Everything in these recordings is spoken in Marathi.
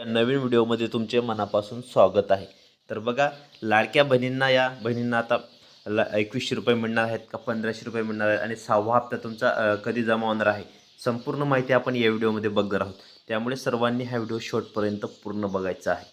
या नवीन व्हिडिओमध्ये तुमचे मनापासून स्वागत आहे. तर बघा लाडक्या बहिणींना या बहिणींना आता ला एकवीसशे रुपये मिळणार आहेत का पंधराशे रुपये मिळणार आहेत आणि सहावा हप्ता तुमचा कधी जमा होणार आहे? संपूर्ण माहिती आपण या व्हिडिओमध्ये बघणार आहोत. त्यामुळे सर्वांनी हा व्हिडिओ शेवटपर्यंत पूर्ण बघायचा आहे.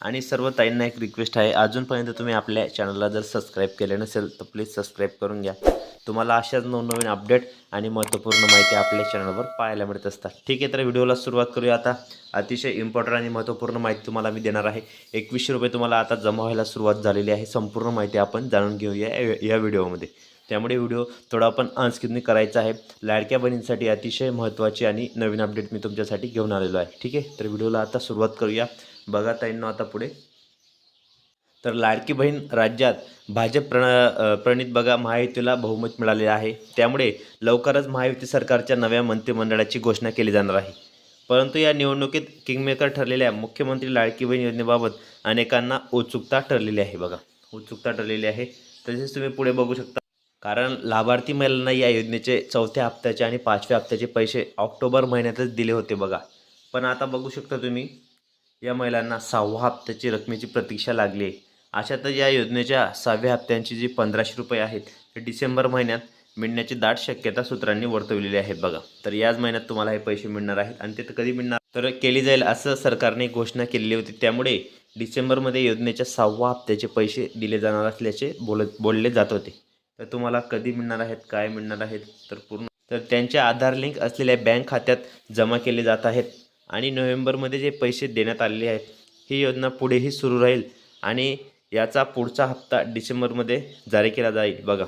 आणि सर्व ताईंना एक रिक्वेस्ट आहे. अजूनपर्यंत तुम्ही आपल्या चॅनलला जर सबस्क्राईब केले नसेल तर प्लीज सबस्क्राईब करून घ्या. तुम्हाला अशाच नवनवीन अपडेट आणि महत्त्वपूर्ण माहिती आपल्या चॅनलवर पाहायला मिळत असतात. ठीक आहे तर व्हिडिओला सुरुवात करूया आता. अतिशय इम्पॉर्टंट आणि महत्त्वपूर्ण माहिती तुम्हाला मी देणार आहे. एकवीसशे रुपये तुम्हाला आता जमा व्हायला सुरुवात झालेली आहे. संपूर्ण माहिती आपण जाणून घेऊया या- या व्हिडिओमध्ये. त्यामुळे व्हिडिओ थोडा आपण अनस्किपने करायचा आहे. लाडक्या बहिणींसाठी अतिशय महत्त्वाची आणि नवीन अपडेट मी तुमच्यासाठी घेऊन आलेलो आहे. ठीक आहे तर व्हिडिओला आता सुरुवात करूया. बघा ताईंनो आता पुढे. तर लाडकी बहीण राज्यात भाजप प्रण प्रणित बघा महायुतीला बहुमत मिळाले आहे. त्यामुळे लवकरच महायुती सरकारच्या नव्या मंत्रिमंडळाची घोषणा केली जाणार आहे. परंतु या निवडणुकीत किंगमेकर ठरलेल्या मुख्यमंत्री लाडकी बहीण योजनेबाबत अनेकांना उत्सुकता ठरलेली आहे बघा. उत्सुकता ठरलेली आहे. तसेच तुम्ही पुढे बघू शकता. कारण लाभार्थी महिलांना या योजनेचे चौथ्या हप्त्याचे आणि पाचव्या हप्त्याचे पैसे ऑक्टोबर महिन्यातच दिले होते बघा. पण आता बघू शकता तुम्ही या महिलांना सहावा हप्त्याची रकमेची प्रतीक्षा लागली आहे. अशातच या योजनेच्या सहाव्या हप्त्यांची जी पंधराशे रुपये आहेत ते डिसेंबर महिन्यात मिळण्याची दाट शक्यता सूत्रांनी वर्तवलेली आहे बघा. तर याच महिन्यात तुम्हाला हे पैसे मिळणार आहेत आणि ते तर कधी मिळणार? तर केली जाईल असं सरकारने घोषणा केलेली होती. त्यामुळे डिसेंबरमध्ये योजनेच्या सहावा हप्त्याचे पैसे दिले जाणार असल्याचे बोलत बोलले जात होते. तर तुम्हाला कधी मिळणार आहेत काय मिळणार आहेत तर पूर्ण तर त्यांच्या आधार लिंक असलेल्या बँक खात्यात जमा केले जात आहेत. आणि नोव्हेंबरमध्ये जे पैसे देण्यात आलेले आहेत ही योजना पुढेही सुरू राहील आणि याचा पुढचा हप्ता डिसेंबरमध्ये जारी केला जाईल. बघा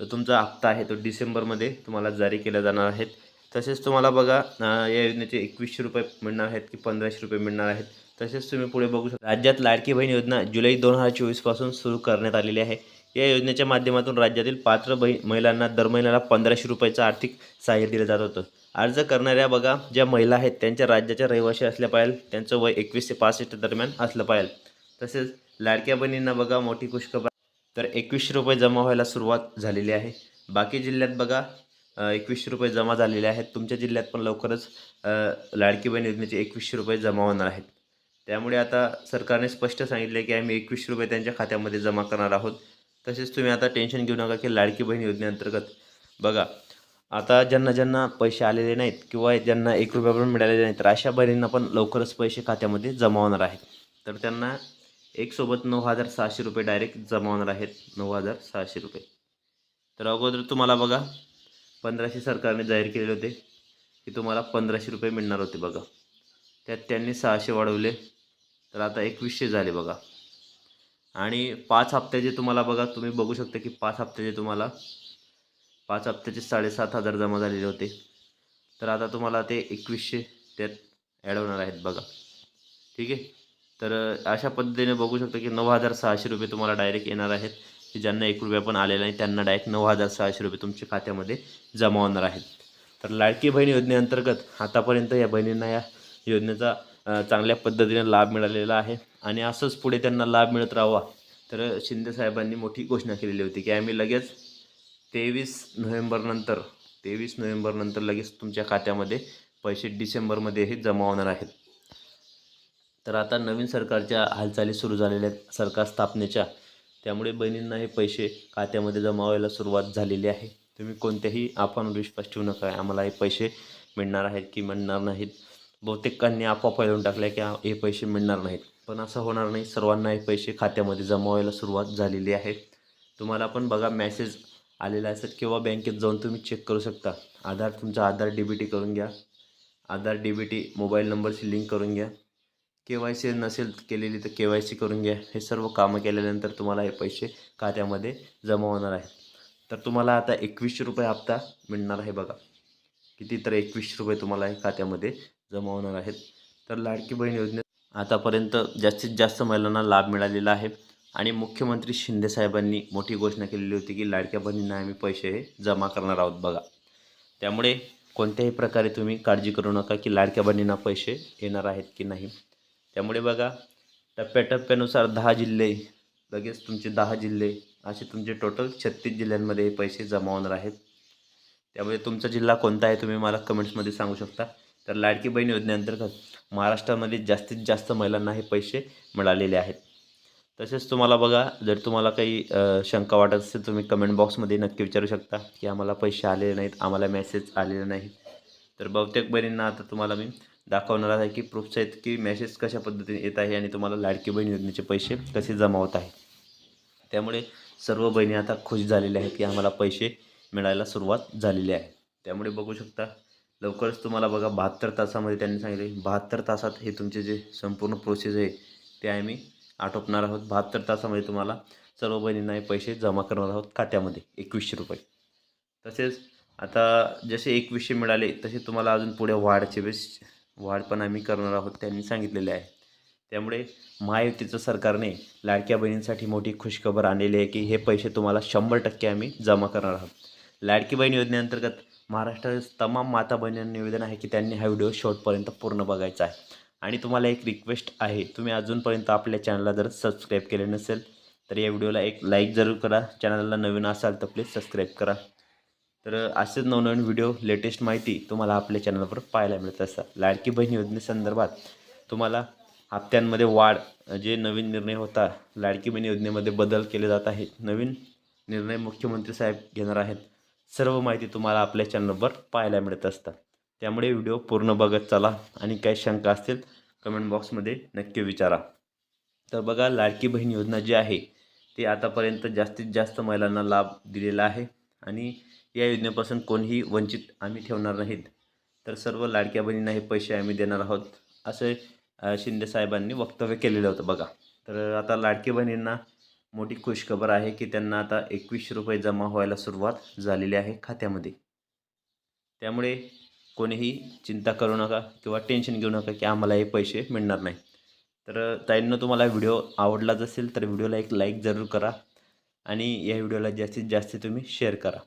तर तुमचा हप्ता आहे तो डिसेंबरमध्ये तुम्हाला जारी केला जाणार आहेत तसेच तुम्हाला बघा या योजनेचे एकवीसशे रुपये मिळणार आहेत की पंधराशे रुपये मिळणार आहेत. तसेच तुम्ही पुढे बघू शकता राज्यात लाडकी बहीण योजना जुलै दोन हजार चोवीसपासून सुरू करण्यात आलेली आहे. या योजनेच्या माध्यमातून राज्यातील पात्र बही महिलांना दर महिन्याला पंधराशे रुपयाचं आर्थिक सहाय्य दिलं जात होतं. अर्ज करणाऱ्या बघा ज्या महिला आहेत त्यांच्या राज्याच्या रहिवाशी असल्या पाहिजे त्यांचं वय एकवीस ते पासष्ट दरम्यान असलं पाहिजे तसेच लाडक्या बहिणींना बघा मोठी खुशखबर तर एकवीसशे रुपये जमा व्हायला सुरुवात झालेली आहे. बाकी जिल्ह्यात बघा एकवीसशे रुपये जमा झालेले आहेत. तुमच्या जिल्ह्यात पण लवकरच लाडकी बहीण योजनेचे एकवीसशे रुपये जमा होणार आहेत. त्यामुळे आता सरकारने स्पष्ट सांगितले की आम्ही एकवीसशे रुपये त्यांच्या खात्यामध्ये जमा करणार आहोत. तसेच तुम्ही आता टेन्शन घेऊ नका की लाडकी बहीण योजनेअंतर्गत. बघा आता ज्यांना ज्यांना पैसे आलेले नाहीत किंवा ज्यांना एक रुपया पण मिळालेले नाहीत तर अशा बहिणींना पण लवकरच पैसे खात्यामध्ये जमा होणार आहेत. तर त्यांना एकसोबत नऊ हजार सहाशे रुपये डायरेक्ट जमा होणार आहेत. नऊ हजार सहाशे रुपये. तर अगोदर तुम्हाला बघा पंधराशे सरकारने जाहीर केलेले होते की तुम्हाला पंधराशे रुपये मिळणार होते बघा. त्यात त्यांनी सहाशे वाढवले. तर आता एकवीसशे झाले बघा. आणि पाच हप्त्याचे तुम्हाला बघा तुम्ही बघू शकता की पाच हप्त्याचे तुम्हाला पाच हप्त्याचे साडेसात हजार जमा झालेले होते. तर आता तुम्हाला ते एकवीसशे त्यात ॲड होणार आहेत बघा. ठीक आहे? तर अशा पद्धतीने बघू शकता की नऊ हजार सहाशे रुपये तुम्हाला डायरेक्ट येणार आहेत. की ज्यांना एक रुपया पण आलेला नाही त्यांना डायरेक्ट नऊ हजार सहाशे रुपये तुमच्या खात्यामध्ये जमा होणार आहेत. तर लाडकी बहीण योजनेअंतर्गत आतापर्यंत या बहिणींना या योजनेचा चांगल्या पद्धतीने लाभ मिळालेला आहे. आणि असंच पुढे त्यांना लाभ मिळत राहावा. तर शिंदे साहेबांनी मोठी घोषणा केलेली होती की आम्ही लगेच तेवीस नोव्हेंबरनंतर तेवीस नोव्हेंबरनंतर लगेच तुमच्या खात्यामध्ये पैसे डिसेंबरमध्येही जमा होणार आहेत. तर आता नवीन सरकारच्या हालचाली सुरू झालेल्या आहेत. सरकार स्थापनेच्या. त्यामुळे बहिणींना हे पैसे खात्यामध्ये जमा व्हायला सुरुवात झालेली आहे. तुम्ही कोणत्याही आपण विश्वास ठेवू नका. आम्हाला हे पैसे मिळणार आहेत की मिळणार नाहीत. बहुतेकांनी आपोआप येऊन टाकल्या की हे पैसे मिळणार नाहीत. पण असं होणार नाही. सर्वांना हे पैसे खात्यामध्ये जमा व्हायला सुरुवात झालेली आहे. तुम्हाला पण बघा मॅसेज आलेला असेल किंवा बँकेत जाऊन तुम्ही चेक करू शकता. आधार तुमचा आधार डी बी टी करून घ्या. Aadhaar D B T mobile नंबरशी लिंक करून घ्या. के वाय सी नसेल केलेली तर के वाय सी करून घ्या. हे सर्व कामं केल्यानंतर तुम्हाला हे पैसे खात्यामध्ये जमा होणार आहेत. तर तुम्हाला आता एकवीसशे रुपये हप्ता मिळणार आहे बघा. किती तर एकवीसशे रुपये तुम्हाला हे खात्यामध्ये जमा होणार आहेत. तर लाडकी बहीण योजनेत आतापर्यंत जास्तीत जास्त महिलांना लाभ मिळालेला आहे. आणि मुख्यमंत्री शिंदेसाहेबांनी मोठी घोषणा केलेली होती की लाडक्या बहिणींना आम्ही पैसे हे जमा करणार आहोत बघा. त्यामुळे कोणत्याही प्रकारे तुम्ही काळजी करू नका की लाडक्या बहिणींना पैसे येणार आहेत की नाही. त्यामुळे बघा टप्प्याटप्प्यानुसार दहा जिल्हे लगेच तुमचे दहा जिल्हे असे तुमचे टोटल छत्तीस जिल्ह्यांमध्ये पैसे जमा होणार आहेत. त्यामुळे तुमचा जिल्हा कोणता आहे तुम्ही मला कमेंट्समध्ये सांगू शकता. तर लाडकी बहीण योजनेअंतर्गत महाराष्ट्रामध्ये जास्तीत जास्त महिलांना हे पैसे मिळालेले आहेत. तसेच तुम्हाला बघा जर तुम्हाला काही शंका वाटत असेल तुम्ही कमेंट बॉक्समध्ये नक्की विचारू शकता की आम्हाला पैसे आलेले नाहीत आम्हाला मेसेज आलेले नाहीत तर बहुतेक बहिणींना आता तुम्हाला मी दाखवणार आहे की प्रूफ्स आहेत की मेसेज कशा पद्धतीने येत आहे आणि तुम्हाला लाडकी बहीण योजनेचे पैसे कसे जमा होत आहे. त्यामुळे सर्व बहिणी आता खुश झालेल्या आहेत की आम्हाला पैसे मिळायला सुरुवात झालेली आहे. त्यामुळे बघू शकता लवकरच तुम्हाला बघा बहात्तर तासामध्ये त्यांनी सांगितले. बहात्तर तासात हे तुमचे जे संपूर्ण प्रोसेस आहे ते आम्ही आटोपणार आहोत. बहात्तर तासामध्ये तुम्हाला सर्व बहिणींना हे पैसे जमा करणार आहोत खात्यामध्ये. एकवीसशे रुपये. तसेच आता जसे एकवीसशे मिळाले तसे तुम्हाला अजून पुढे वाढचे बेस वाढ पण आम्ही करणार आहोत त्यांनी सांगितलेले आहे. त्यामुळे महायुतीचं सरकारने लाडक्या बहिणींसाठी मोठी खुशखबर आणलेली आहे की हे पैसे तुम्हाला शंभर टक्के आम्ही जमा करणार आहोत. लाडकी बहीण योजनेअंतर्गत महाराष्ट्रातील तमाम माता बहिणींना निवेदन आहे की त्यांनी हा व्हिडिओ शेवटपर्यंत पूर्ण बघायचा आहे. आणि तुम्हाला एक रिक्वेस्ट आहे तुम्ही अजूनपर्यंत आपल्या चॅनलला जर सबस्क्राईब केले नसेल तर या व्हिडिओला एक लाईक जरूर करा. चॅनलला नवीन असाल तर प्लीज सबस्क्राईब करा. तर असेच नवनवीन व्हिडिओ लेटेस्ट माहिती तुम्हाला आपल्या चॅनलवर पाहायला मिळत असतात. लाडकी बहीण योजनेसंदर्भात तुम्हाला हप्त्यांमध्ये वाढ जे नवीन निर्णय होता लाडकी बहीण योजनेमध्ये बदल केले जात आहेत. नवीन निर्णय मुख्यमंत्री साहेब घेणार आहेत. सर्व माहिती तुम्हाला आपल्या चॅनलवर पाहायला मिळत असतात. त्यामुळे व्हिडिओ पूर्ण बघत चला आणि काही शंका असतील कमेंट बॉक्समध्ये नक्की विचारा. तर बघा लाडकी बहीण योजना जी आहे ती आतापर्यंत जास्तीत जास्त महिलांना लाभ दिलेला आहे आणि या योजनेपासून कोणीही वंचित आम्ही ठेवणार नाहीत. तर सर्व लाडक्या बहिणींना हे पैसे आम्ही देणार आहोत असे शिंदेसाहेबांनी शिंदे साहेबांनी वक्तव्य केलेलं होतं बघा. तर आता लाडकी बहिणींना मोठी खुशखबर आहे की त्यांना आता एकवीसशे रुपये जमा व्हायला सुरुवात झालेली आहे खात्यामध्ये. त्यामुळे कोणीही चिंता करू नका किंवा टेन्शन घेऊ नका की आम्हाला हे पैसे मिळणार नाही. तर ताईंना तुम्हाला व्हिडिओ आवडलाच असेल तर व्हिडिओला एक लाईक जरूर करा आणि या व्हिडिओला जास्तीत जास्त तुम्ही शेअर करा.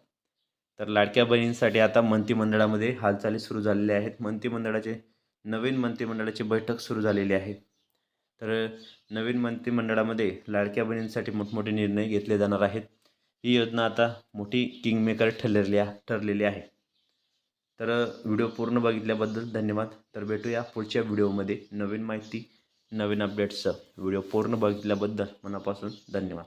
तर लाडक्या बहिणींसाठी आता मंत्रिमंडळामध्ये हालचाली सुरू झालेल्या आहेत. मंत्रिमंडळाचे नवीन मंत्रिमंडळाची बैठक सुरू झालेली आहे. तर नवीन मंत्रिमंडळामध्ये लाडक्या बहिणींसाठी मोठमोठे निर्णय घेतले जाणार आहेत. ही योजना आता मोठी किंगमेकर ठरलेली आहे ठरलेली आहे. तर व्हिडिओ पूर्ण बघितल्याबद्दल धन्यवाद. तर भेटूया पुढच्या व्हिडिओमध्ये. नवीन माहिती नवीन अपडेट्सचं व्हिडिओ पूर्ण बघितल्याबद्दल मनापासून धन्यवाद.